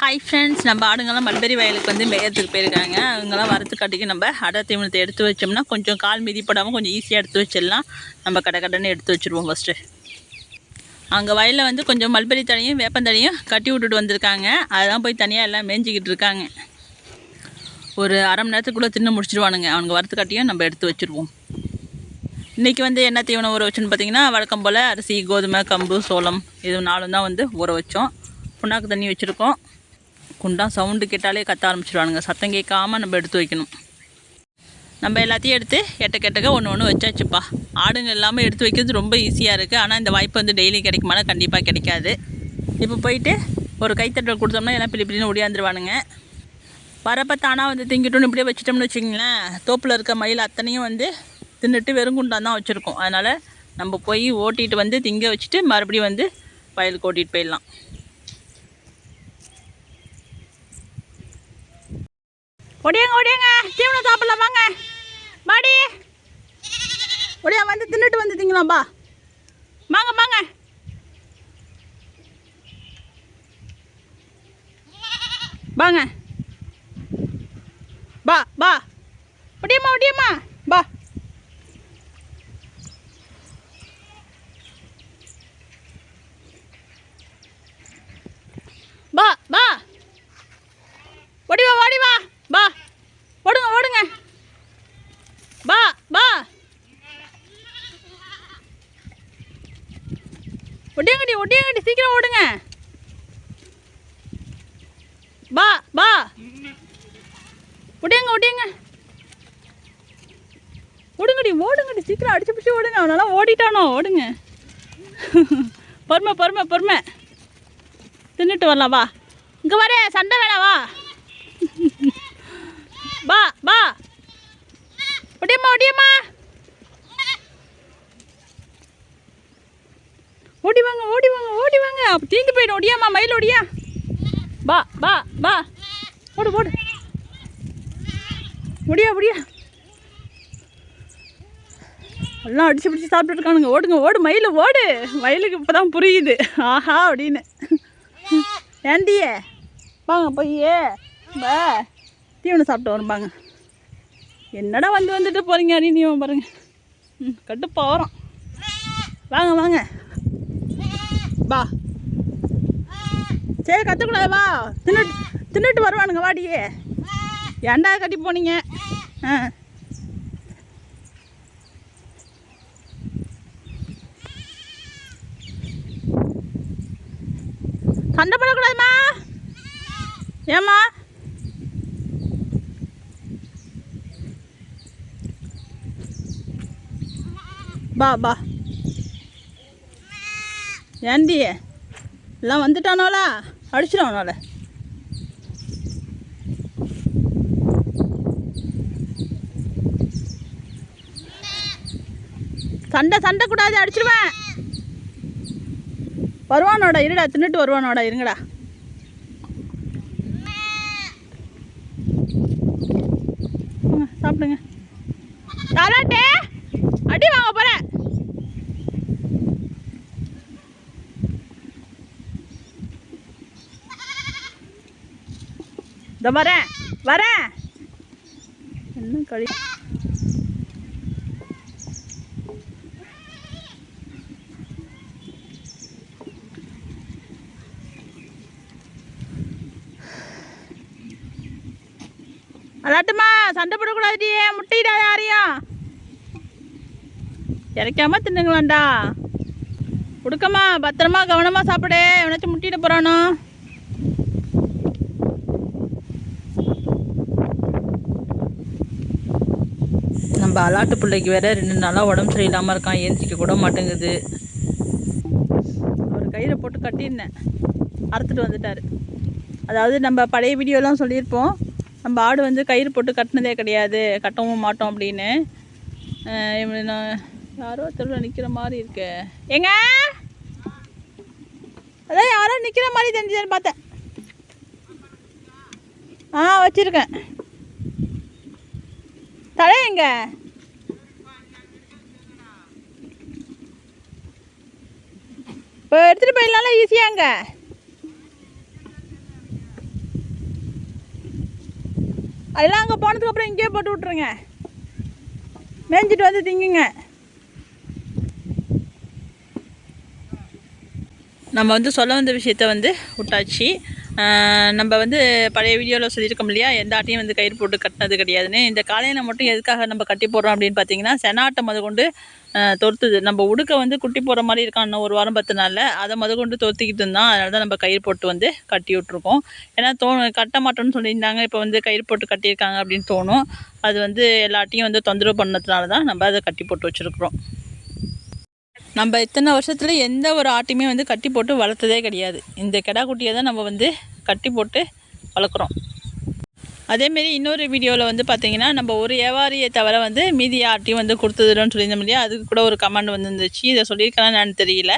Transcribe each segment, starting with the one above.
Hi friends நம்ம ஆடுங்கெல்லாம் mulberry வயலுக்கு வந்து மேயத்துக்கு போயிருக்காங்க. அவங்கெல்லாம் வரத்துக்காட்டிக்கு நம்ம அடை தீவனத்தை எடுத்து வச்சோம்னா கொஞ்சம் கால் மிதிப்படாமல் கொஞ்சம் ஈஸியாக எடுத்து வச்சிடலாம். நம்ம கடை கடைன்னு எடுத்து வச்சுருவோம் ஃபஸ்ட்டு அங்கே வயலில் வந்து கொஞ்சம் மல்பெரி தழையும் வேப்பந்தழையும் கட்டி விட்டுட்டு வந்திருக்காங்க. அதெல்லாம் போய் தனியாக எல்லாம் மேய்ஞ்சிக்கிட்டு இருக்காங்க. ஒரு அரை மணி நேரத்துக்குள்ளே தின்னு முடிச்சிருவானுங்க. அவனுங்க வரத்துக்காட்டியும் நம்ம எடுத்து வச்சுருவோம். இன்றைக்கி வந்து என்ன தீவனம் ஊற வச்சோன்னு பார்த்தீங்கன்னா வழக்கம் போல் அரிசி கோதுமை கம்பு சோளம் இது நாலும் தான் வந்து ஊற வச்சோம். புண்ணாக்கு தண்ணி வச்சுருக்கோம். குண்டா சவுண்டு கேட்டாலே கத்த ஆரம்பிச்சிருவானுங்க. சத்தம் கேட்காம நம்ம எடுத்து வைக்கணும். நம்ம எல்லாத்தையும் எடுத்து எட்ட கெட்டக்க ஒன்று ஒன்று வச்சாச்சுப்பா. ஆடுங்க எல்லாமே எடுத்து வைக்கிறது ரொம்ப ஈஸியாக இருக்குது ஆனால் இந்த வாய்ப்பு வந்து டெய்லி கிடைக்குமானா கண்டிப்பாக கிடைக்காது. இப்போ போயிட்டு ஒரு கைத்தட்டல் கொடுத்தோம்னா எல்லாம் பிள்ளை பிள்ளைன்னு ஒடியாந்துருவானுங்க. வரப்போ தானாக வந்து திங்கிட்டோன்னு இப்படியே வச்சிட்டோம்னு வச்சிங்களேன் தோப்பில் இருக்க மயில் அத்தனையும் வந்து தின்னுட்டு வெறும் குண்டான் தான் வச்சுருக்கோம். அதனால் நம்ம போய் ஓட்டிகிட்டு வந்து திங்க வச்சுட்டு மறுபடியும் வந்து வயலுக்கு ஓட்டிகிட்டு போயிடலாம். ஒடியாங்க ஒடியாங்க. தீவனம் சாப்பிடலாம் வாங்க. மாடி ஒடியா வந்து தின்னுட்டு வந்து திங்கலாம்பா வாங்க வாங்க. வாங்க. பா பா ஒடியம்மா ஒடியம்மா பா பா பா ஓடி வா. ஓடி வா பா ஓடுங்க ஓடுங்க பா பா ஒட்டியாங்கடி ஒட்டியாங்கடி சீக்கிரம் ஓடுங்க. பா பா. ஒட்டியங்க ஒட்டியங்க. ஓடுங்கடி ஓடுங்கடி சீக்கிரம் அடிச்சு பிடிச்சி ஓடுங்க. அவனால ஓடிட்டானோ ஓடுங்க. பொறுமை பொறுமை பொறுமை. தின்னுட்டு வரலாம் வா. இங்கே வர சண்டை வேணாம் வா. பா பா. ஒடியம்மா ஒடியம்மா ஓடி வாங்க ஓடி வாங்க ஓடி வாங்க அப்போ தீந்து போயிடும். ஒடியாம்மா மயில் ஒடியா பா பா பா. ஓடு ஓடு. முடியா முடியா எல்லாம் அடிச்சு பிடிச்சி சாப்பிட்டுட்டு இருக்கானுங்க. ஓடுங்க ஓடு மயில் ஓடு. மயிலுக்கு இப்போ தான் புரியுது. ஆஹா அப்படின்னு. ஏண்டியே வாங்க போய் பா தீவனம் சாப்பிட்டு வரும்பாங்க என்னடா வந்து வந்துட்டு போகிறீங்க அப்படின்னு பாருங்க. ம் கட்டுப்பா வரோம் வாங்க வாங்க. பா சரி கற்றுக்கூடாது வா. தின்னுட்டு தின்னுட்டு வருவானுங்க வாடியே. ஏண்டா கட்டி போனீங்க? ஆ. சண்டை போடக்கூடாதுமா. ஏம்மா? பா பா ஏண்டி? எல்லாம் வந்துட்டானோலா? அடிச்சிடுவானோல சண்டை சண்டை கூடாது அடிச்சிடுவேன் வருவானோட இருடா தின்னுட்டு வருவானோட இருங்கடா வாங்க, சாப்பிடுங்க தாலாட்டே அடி வாங்க போறேன் இந்த வரேன். வரேன். என்ன கழி அதாட்டுமா சண்டை போடக்கூடாதுடி. முட்டையிடா யாரையும் இறைக்காம தின்னுங்களாண்டா. கொடுக்கம்மா பத்திரமா கவனமா சாப்பிடு. எவனாச்சும் முட்டிட போறானோ. நம்ம அலாட்டு பிள்ளைக்கு வேற ரெண்டு நாளாக உடம்பு சரியில்லாமல் இருக்கான் ஏந்திக்க கூட மாட்டேங்குது. ஒரு கயிறை போட்டு கட்டியிருந்தேன். அறுத்துட்டு வந்துட்டார். அதாவது நம்ம பழைய வீடியோலாம் சொல்லியிருப்போம். நம்ம ஆடு வந்து கயிறு போட்டு கட்டினதே கிடையாது. கட்டவும் மாட்டோம் அப்படின்னு. நான் யாரோ தெருவில் நிற்கிற மாதிரி இருக்கு. ஏங்க? அதான் யாரோ நிற்கிற மாதிரி தெரிஞ்சதுன்னு பார்த்தேன். ஆ வச்சுருக்கேன். தலை எங்கே? இப்போ எடுத்துகிட்டு போயிடலாம்ல ஈஸியாங்க அதெல்லாம் அங்கே போனதுக்கப்புறம் இங்கேயே போட்டு விட்ருங்க மேஞ்சிட்டு வந்து திங்குங்க. நம்ம வந்து சொல்ல வந்த விஷயத்த வந்து விட்டாச்சு. நம்ம வந்து பழைய வீடியோவில் சொல்லியிருக்கோம் இல்லையா? எந்த ஆட்டையும் வந்து கயிறு போட்டு கட்டினது கிடையாதுன்னு. இந்த காளையனை மட்டும் எதுக்காக நம்ம கட்டி போடுறோம் அப்படின்னு பார்த்தீங்கன்னா செனாட்டை முத கொண்டு தொர்த்துது. நம்ம உடுக்க வந்து குட்டி போடுற மாதிரி இருக்கான் இன்னும் ஒரு வாரம் பத்து நாளில். அதை முத கொண்டு தொர்த்திக்கிட்டு இருந்தான் அதனால தான் நம்ம கயிறு போட்டு வந்து கட்டி விட்ருக்கோம் ஏன்னா தோ கட்ட மாட்டோம்னு சொல்லியிருந்தாங்க. இப்போ வந்து கயிறு போட்டு கட்டியிருக்காங்க அப்படின்னு தோணும். அது வந்து எல்லாட்டையும் வந்து தொந்தரவு பண்ணதுனால தான் நம்ம அதை கட்டி போட்டு வச்சுருக்குறோம். நம்ம இத்தனை வருஷத்தில் எந்த ஒரு ஆட்டையுமே வந்து கட்டி போட்டு வளர்த்ததே கிடையாது. இந்த கெடா குட்டியை தான் நம்ம வந்து கட்டி போட்டு வளர்க்குறோம். அதேமாரி இன்னொரு வீடியோவில் வந்து பார்த்தீங்கன்னா நம்ம ஒரு வியாபாரியை தவிர வந்து மீதி ஆட்டையும் வந்து கொடுத்ததுன்னு சொல்லியிருந்தோம் இல்லையா? அதுக்கு கூட ஒரு கமெண்ட் வந்துருந்துச்சு. இதை சொல்லியிருக்கலாம் நான் தெரியல.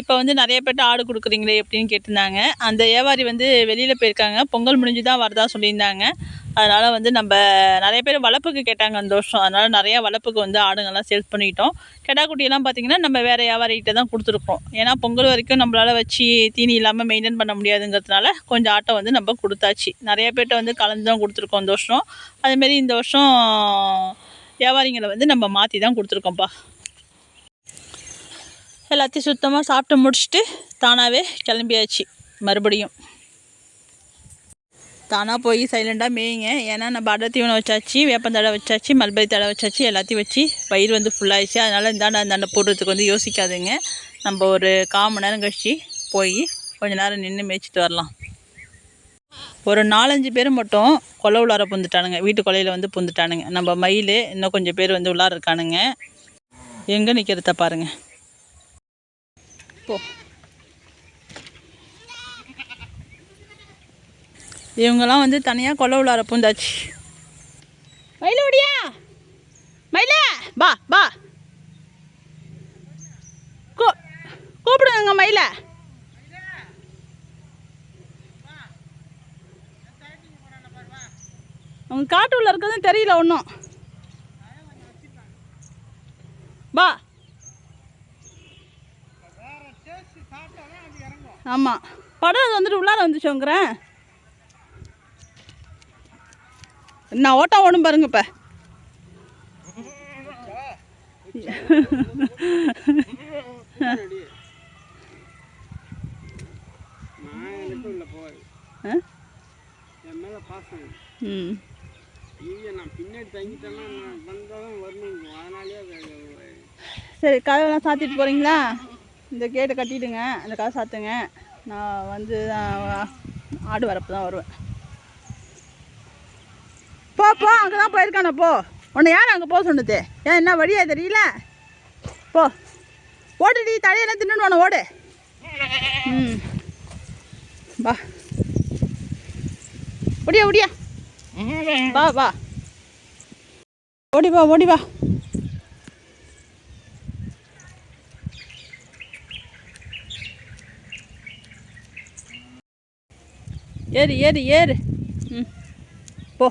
இப்போ வந்து நிறைய பேர்ட்ட ஆடு கொடுக்குறீங்களே எப்படின்னு கேட்டிருந்தாங்க. அந்த வியாபாரி வந்து வெளியில் போயிருக்காங்க. பொங்கல் முடிஞ்சு தான் வரதா சொல்லியிருந்தாங்க. அதனால் வந்து நம்ம நிறைய பேர் வளர்ப்புக்கு கேட்டாங்க அந்த வருஷம். அதனால் நிறையா வளர்ப்புக்கு வந்து ஆடுங்கள்லாம் சேல்ஸ் பண்ணிக்கிட்டோம். கெடா குட்டியெல்லாம் பார்த்திங்கன்னா நம்ம வேறு வியாபாரிகிட்ட தான் கொடுத்துருக்கோம். ஏன்னா பொங்கல் வரைக்கும் நம்மளால் வச்சு தீனி இல்லாமல் மெயின்டைன் பண்ண முடியாதுங்கிறதுனால கொஞ்சம் ஆட்டை வந்து நம்ம கொடுத்தாச்சு. நிறைய பேர்ட்ட வந்து கலந்து தான் கொடுத்துருக்கோம் இந்த வருஷம். அதேமாரி இந்த வருஷம் வியாபாரிங்களை வந்து நம்ம மாற்றி தான் கொடுத்துருக்கோம்ப்பா. எல்லாத்தையும் சுத்தமாக சாப்பிட்டு முடிச்சுட்டு தானாகவே கிளம்பியாச்சு. மறுபடியும். தானாக போய் சைலண்டாக மேயுங்க. ஏன்னா நம்ம அடை தீவனம் வச்சாச்சு வேப்பந்தடை வச்சாச்சு மல்பரி தடை வச்சாச்சு எல்லாத்தையும் வச்சு வயிறு வந்து ஃபுல்லாகிடுச்சு அதனால் இந்தாண்ட இந்தாண்ட போடுறதுக்கு வந்து யோசிக்காதுங்க. நம்ம ஒரு கால் மணி நேரம் கழிச்சு போய் கொஞ்சம் நேரம் நின்று மேய்ச்சிட்டு வரலாம். ஒரு நாலஞ்சு பேர் மட்டும் கொலை உள்ளார புந்துட்டானுங்க. வீட்டு கொலையில் வந்து புந்துட்டானுங்க. நம்ம மயில் இன்னும் கொஞ்சம் பேர் வந்து உள்ளார இருக்கானுங்க. எங்கே நிற்கிறத பாருங்க. போ. இவங்கெல்லாம் வந்து தனியாக கொலை உள்ளார பூந்தாச்சு. மயிலோடியா மயில! பா பா. கூ கூப்பிடுங்க மயில. அவங்க உள்ள இருக்கிறதும் தெரியல ஒன்றும் பா. ஆமாம் படம் அது வந்துட்டு உள்ளார வந்துச்சோங்கிறேன். நான் ஓட்டம் ஓடும் பாருங்க இப்போ. நான் ஆ? ம். நான் பின்னாடி வந்தாலும் வரணும் சரி கதவெல்லாம் சாத்திட்டு போகிறீங்களா இந்த கேட்டை கட்டிடுங்க. அந்த கதை சாத்துங்க. நான் வந்து ஆடு வரப்பு தான் வருவேன். போ போ அங்கே தான் போயிருக்கானே போ. உன்னை யார் அங்கே போக சொன்னது? ஏன் என்ன வழியா தெரியல? போ. ஓடுடி தலையெல்லாம் தின்னு உன ஓடு. ம். வா. ஒடியா ஒடியா வா வா. ஓடி வா ஓடி வா. ஏறு ஏறு ஏறு. ம். போ.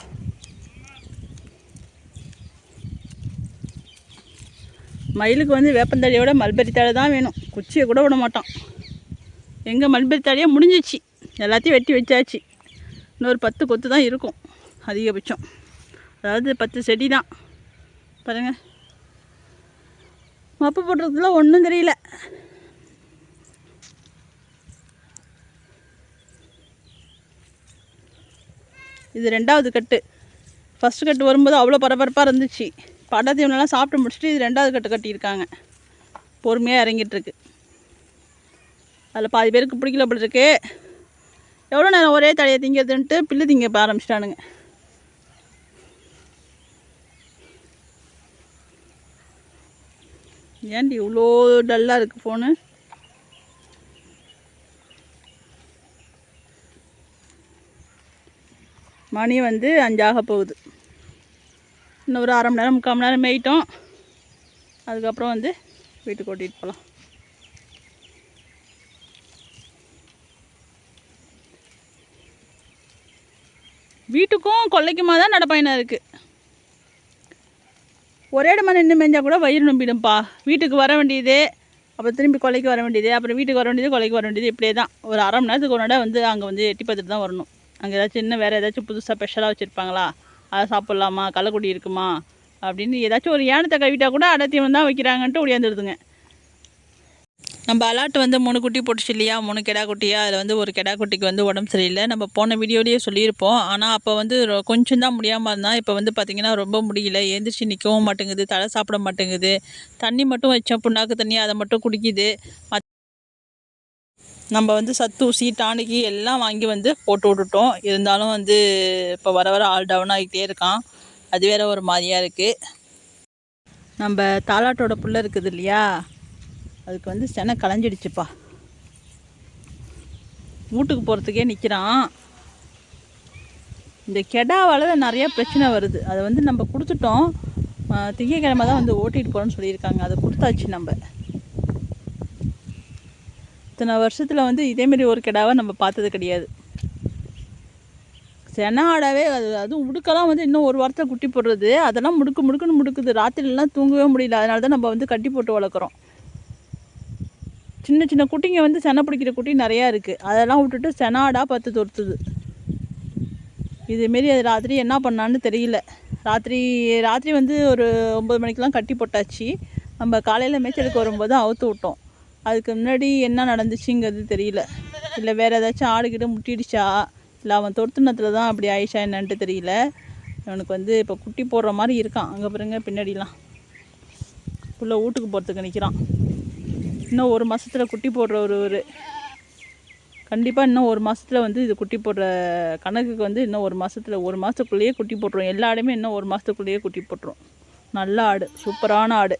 மயிலுக்கு வந்து வேப்பந்தழையோட மல்பெரி தழை தான் வேணும். குச்சியை கூட விட மாட்டோம் எங்கே மல்பெரி தழையே முடிஞ்சிச்சு. எல்லாத்தையும் வெட்டி வச்சாச்சு. இன்னொரு பத்து கொத்து தான் இருக்கும் அதிகபட்சம். அதாவது பத்து செடி தான். பாருங்கள் மப்பு போடுறதுல ஒன்றும் தெரியல. இது ரெண்டாவது கட்டு. ஃபஸ்ட்டு கட்டு வரும்போது அவ்வளோ பரபரப்பாக இருந்துச்சு. படத்தீவனெல்லாம் சாப்பிட்டு முடிச்சுட்டு இது ரெண்டாவது கட்டு கட்டியிருக்காங்க. பொறுமையாக இறங்கிட்டுருக்கு. அதில் பாதி பேருக்கு பிடிக்கல போல இருக்கு. எவ்வளோ நேரம் ஒரே தடையை திங்கிறதுன்ட்டு பில்லு திங்க ஆரம்பிச்சிட்டானுங்க. ஏன்டி இவ்வளோ டல்லாக இருக்குது ஃபோனு மணி வந்து அஞ்சாக போகுது. இன்னும் ஒரு அரை மணி நேரம் முக்கால் மணி நேரம் மேயிட்டோம். அதுக்கப்புறம் வந்து வீட்டுக்கு ஓட்டிகிட்டு போகலாம் வீட்டுக்கும் கொல்லைக்குமா தான் நடப்பயணம் இருக்குது ஒரே இடமா நின்று மேஞ்சால் கூட வயிறு நம்பிடும்ப்பா வீட்டுக்கு வர வேண்டியது அப்புறம் திரும்பி கொலைக்கு வர வேண்டியது அப்புறம் வீட்டுக்கு வர வேண்டியது கொலைக்கு வர வேண்டியது இப்படியே தான். ஒரு அரை மணி நேரத்துக்கு ஒரு நட வந்து அங்கே வந்து எட்டி பார்த்துட்டு தான் வரணும். அங்கே ஏதாச்சும் இன்னும் வேறு ஏதாச்சும் புதுசாக ஸ்பெஷலாக வச்சுருப்பாங்களா? அதை சாப்பிட்லாமா? கள்ளக்குடி இருக்குமா? அப்படின்னு ஏதாச்சும் ஒரு ஏனத்தை கவிட்டால் கூட அடத்தியம் தான் வைக்கிறாங்கன்ட்டு ஒடியாந்துடுதுங்க. நம்ம அலாட்டு வந்து மூணு குட்டி போட்டுச்சு இல்லையா? மூணு கெடா குட்டியாக அதில் வந்து ஒரு கெடா குட்டிக்கு வந்து உடம்பு சரியில்லை. நம்ம போன வீடியோலேயே சொல்லியிருப்போம். ஆனால் அப்போ வந்து ரொ- கொஞ்சம் தான் முடியாமல் இருந்தால் இப்போ வந்து பார்த்திங்கன்னா ரொம்ப முடியல. எழுந்திரிச்சு நிற்கவும் மாட்டேங்குது தலை சாப்பிட மாட்டேங்குது. தண்ணி மட்டும் வச்சோம் புண்ணாக்கு தண்ணி அதை மட்டும் குடிக்குது. நம்ம வந்து சத்து ஊசி டானிக்கு எல்லாம் வாங்கி வந்து போட்டு விட்டுட்டோம். இருந்தாலும் வந்து இப்போ வர வர ஆல் டவுன் ஆகிட்டே இருக்கான். அது வேற ஒரு மாதிரியாக இருக்குது நம்ம தாலாட்டோட புள்ள இருக்குது இல்லையா? அதுக்கு வந்து செனை களைஞ்சிடுச்சுப்பா. வீட்டுக்கு போகிறதுக்கே நிற்கிறான் இந்த கெடாவால் தான் பிரச்சனை வருது. அதை வந்து நம்ம கொடுத்துட்டோம். திங்கக்கிழமை தான் வந்து ஓட்டிகிட்டு போகிறோன்னு சொல்லியிருக்காங்க. அதை கொடுத்தாச்சு நம்ம. இத்தனை வருஷத்தில் வந்து இதேமாரி ஒரு கெடாவை நம்ம பார்த்தது கிடையாது. சென ஆடாவே அது அதுவும் முடுக்கெல்லாம் வந்து இன்னும் ஒரு வாரத்தில் குட்டி போடுறது. அதெல்லாம் முடுக்கு முடுக்குன்னு முடுக்குது. ராத்திரிலாம் தூங்கவே முடியல. அதனால தான் நம்ம வந்து கட்டி போட்டு வளர்க்குறோம். சின்ன சின்ன குட்டிங்க வந்து செனை பிடிக்கிற குட்டி நிறையா இருக்குது அதெல்லாம் விட்டுட்டு செனாடாக பார்த்து தொடுத்துது. இதுமாரி அது ராத்திரி என்ன பண்ணான்னு தெரியல. ராத்திரி ராத்திரி வந்து ஒரு ஒம்பது மணிக்கெலாம் கட்டி போட்டாச்சு. நம்ம காலையில் மேய்ச்சலுக்கு வரும்போது அவுத்து விட்டோம். அதுக்கு முன்னாடி என்ன நடந்துச்சுங்கிறது தெரியல. இல்லை வேறு ஏதாச்சும் ஆடுகிட்ட முட்டிடுச்சா? இல்லை அவன் தொடுத்துனத்தில் தான் அப்படி ஆயிடுச்சா என்னன்ட்டு தெரியல. அவனுக்கு வந்து இப்போ குட்டி போடுற மாதிரி இருக்கான். அங்கே பாருங்க பின்னாடிலாம். புள்ள வீட்டுக்கு போகிறதுக்கு நிற்கிறான் இன்னும் ஒரு மாதத்தில் குட்டி போடுற ஒரு ஒரு. கண்டிப்பாக இன்னும் ஒரு மாதத்தில் வந்து இது குட்டி போடுற கணக்குக்கு வந்து இன்னும் ஒரு மாதத்தில் ஒரு மாதத்துக்குள்ளேயே குட்டி போட்டுரும். எல்லா ஆடுமே இன்னும் ஒரு மாதத்துக்குள்ளேயே குட்டி போட்டுரும். நல்ல ஆடு சூப்பரான ஆடு.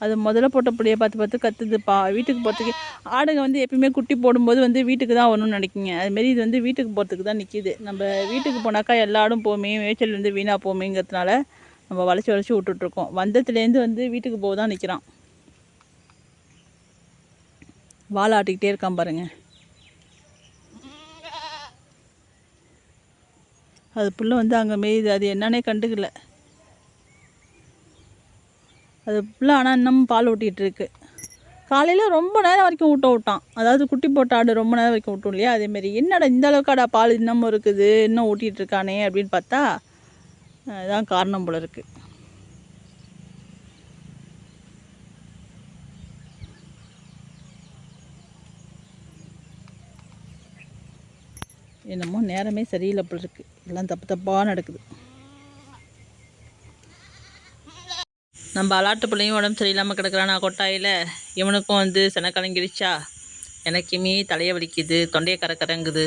அது முதல்ல போட்ட புளியை பார்த்து பார்த்து கத்துதுப்பா. வீட்டுக்கு போகிறதுக்கு ஆடுங்க வந்து எப்பயுமே குட்டி போடும்போது வந்து வீட்டுக்கு தான் வரணும்னு நினைக்கிங்க. அதுமாரி இது வந்து வீட்டுக்கு போகிறதுக்கு தான் நிற்கிது நம்ம வீட்டுக்கு போனாக்கா எல்லா ஆடும் போமே மேய்ச்சல் வந்து வீணாக போமேங்கிறதுனால நம்ம வளைச்சி வளைச்சி விட்டுட்ருக்கோம். வந்தத்துலேருந்து வந்து வீட்டுக்கு போக தான் நிற்கிறான் வாழை ஆட்டிக்கிட்டே இருக்கான் பாருங்கள் அது புள்ள வந்து அங்கே மேயுது. அது என்னன்னே கண்டுக்கல. அது புள்ள ஆனால் இன்னமும் பால் ஊட்டிகிட்டு இருக்கு காலையில் ரொம்ப நேரம் வரைக்கும் ஊட்ட விட்டான். அதாவது குட்டி போட்ட ஆடு ரொம்ப நேரம் வரைக்கும் விட்டோம் இல்லையா? அதேமாரி என்னடா இந்த அளவுக்காடா பால் இன்னமும் இருக்குது? இன்னும் ஊட்டிகிட்டு இருக்கானே அப்படின்னு பார்த்தா அதுதான் காரணம் போல இருக்குது என்னமோ நேரமே சரியில்லை போல இருக்குது எல்லாம் தப்பு தப்பாக நடக்குது. நம்ம அலாட்டு பிள்ளையும் உடம்பு சரியில்லாமல் கிடக்குறானா கொட்டாயில்? இவனுக்கும் வந்து சென கலங்கிடுச்சா எனக்குமே தலையை வலிக்குது தொண்டையை கரக்கரங்குது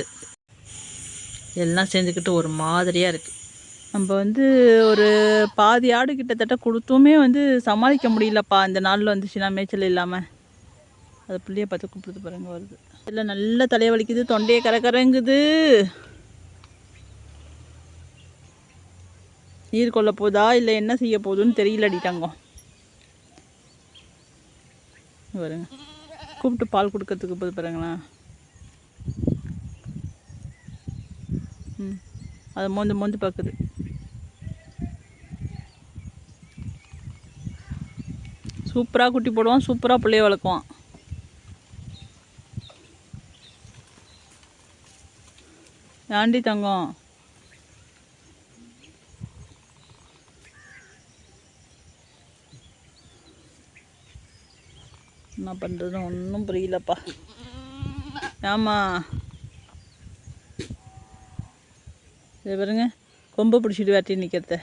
எல்லாம் சேர்ந்துக்கிட்டு ஒரு மாதிரியாக இருக்குது நம்ம வந்து ஒரு பாதி ஆடு கிட்டத்தட்ட கொடுத்துமே வந்து சமாளிக்க முடியலப்பா. இந்த நாளில் வந்துச்சுன்னா மேய்ச்சல் இல்லாமல் அது பிள்ளைய பார்த்து கூப்பிட்டு பாருங்க வருது. இல்லை நல்ல தலையை வலிக்குது தொண்டையை கரக்கரங்குது நீர் கொள்ள போதா? இல்லை என்ன செய்ய போகுதுன்னு தெரியலடி தங்கம். இங்க பாருங்க. கூப்பிட்டு பால் கொடுக்கறதுக்கு போது பாருங்களேன் ம். அதை மோந்து மோந்து பார்க்குது. சூப்பராக குட்டி போடுவான் சூப்பராக பிள்ளைய வளர்க்குவான். ஏண்டி தங்கம்? என்ன பண்ணுறதுன்னு ஒன்றும் புரியலப்பா. ஆமாம் இது பாருங்க கொம்பை பிடிச்சிட்டு வேட்டி நிற்கிறத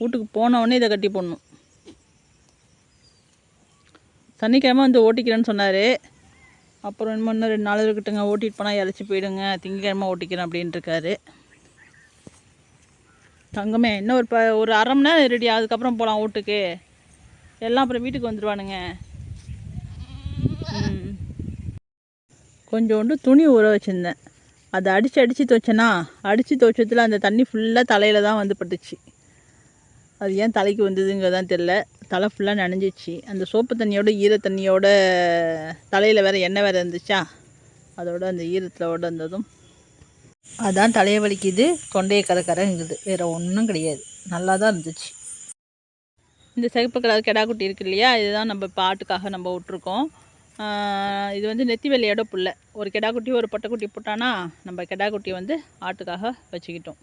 வீட்டுக்கு போன உடனே இதை கட்டி போடணும். சனிக்கிழமை வந்து ஓட்டிக்கிறேன்னு சொன்னார். அப்புறம் இன்னும் இன்னும் ரெண்டு நாள் இருக்கட்டுங்க ஓட்டிட்டு போனால் இறச்சி போயிடுங்க திங்கக்கிழமை ஓட்டிக்கிறேன் அப்படின்ட்டு இருக்காரு. தங்கமே இன்னும் ஒரு ப ஒரு அரை மணி நேரம் ரெடி அதுக்கப்புறம் போகலாம் வீட்டுக்கு. எல்லாம் அப்புறம் வீட்டுக்கு வந்துடுவானுங்க கொஞ்சோண்டு துணி ஊற வச்சுருந்தேன். அதை அடித்து அடித்து துவைச்சேனா அடித்து துவைச்சதுல அந்த தண்ணி ஃபுல்லாக தலையில் தான் வந்து பட்டுச்சு. அது ஏன் தலைக்கு வந்ததுங்கிறதான் தெரில தலை ஃபுல்லாக நனைஞ்சிச்சு. அந்த சோப்பு தண்ணியோட ஈர தண்ணியோட தலையில் வேறு எண்ணெய் வேறு இருந்துச்சா? அதோட அந்த ஈரத்தோட இருந்ததும் அதான் தலையை வலிக்குது தொண்டையை கரை கரைங்குது. வேறு ஒன்றும் கிடையாது. நல்லா தான் இருந்துச்சு. இந்த சிகப்பு கலர் கெடா குட்டி இருக்கு இல்லையா? இதுதான் நம்ம பாட்டுக்காக நம்ம விட்ருக்கோம் இது வந்து நெத்தி வெள்ளையோட புல்லை. ஒரு கெடா குட்டி ஒரு பொட்டைக்குட்டி போட்டானா நம்ம கெடா குட்டியை வந்து ஆட்டுக்காக வச்சுக்கிட்டோம்.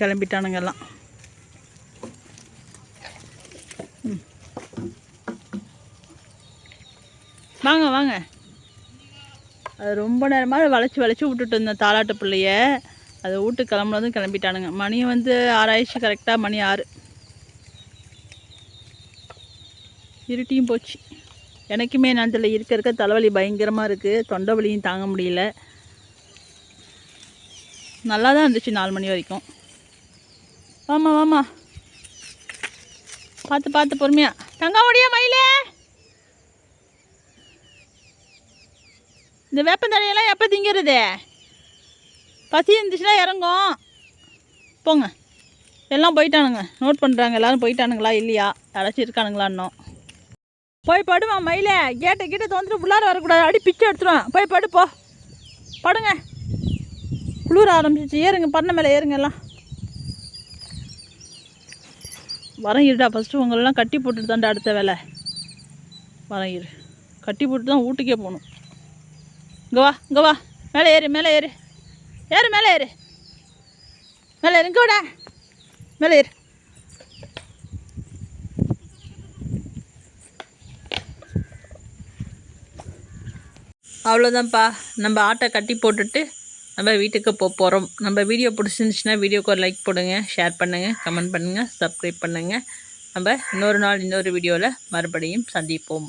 கிளம்பிட்டானுங்கெல்லாம் வாங்க வாங்க. அது ரொம்ப நேரமாக வளைச்சி வளைச்சி விட்டுட்டு இருந்தேன் தாலாட்டு பிள்ளைய. அதை வீட்டு கிளம்புனதும் கிளம்பிட்டானுங்க. மணி வந்து ஆறாயிடுச்சு கரெக்டாக மணி ஆறு. இருட்டியும் போச்சு. எனக்குமே நாட்டில் இருக்க இருக்க தலைவலி பயங்கரமாக இருக்குது தொண்டை வலியும் தாங்க முடியல. நல்லா தான் இருந்துச்சு நாலு மணி வரைக்கும். வாமா வாமா பார்த்து பார்த்து பொறுமையா. தங்க முடியா மயிலே? இந்த வேப்பந்தழையெல்லாம் எப்போ திங்கிறது? பசி இருந்துச்சுன்னா இறங்கும். போங்க. எல்லாம் போயிட்டானுங்க. நோட் பண்ணுறாங்க எல்லோரும் போயிட்டானுங்களா இல்லையா? யாராச்சும் இருக்கானுங்களா இன்னும் போய் படுவான் மயிலே. கேட்டை கிட்ட தோந்துட்டு உள்ளார வரக்கூடாது. அடி பிச்சை எடுத்துருவேன். போய் படு போ. படுங்க. குளிர ஆரம்பிச்சிச்சு. ஏறுங்க பண்ண மேலே ஏறுங்க எல்லாம். வரங்கிருடா இருடா ஃபஸ்ட்டு உங்களெல்லாம் கட்டி போட்டுட்டு தான்டா அடுத்த வேலை. வரேன் இரு. கட்டி போட்டு தான் வீட்டுக்கே போகணும். இங்கே வா இங்கே வா. மேலே ஏறு மேலே ஏறு. ஏறு மேலே ஏறு. மேலே ஏறு இங்கே விட. மேலே ஏறு. அவ்வளோதான்ப்பா நம்ம ஆட்டை கட்டி போட்டுட்டு நம்ம வீட்டுக்கு போக போகிறோம் நம்ம வீடியோ பிடிச்சிருந்துச்சுன்னா வீடியோக்கு ஒரு லைக் போடுங்க ஷேர் பண்ணுங்கள் கமெண்ட் பண்ணுங்கள் சப்ஸ்கிரைப் பண்ணுங்கள் நம்ம இன்னொரு நாள் இன்னொரு வீடியோவில் மறுபடியும் சந்திப்போம்.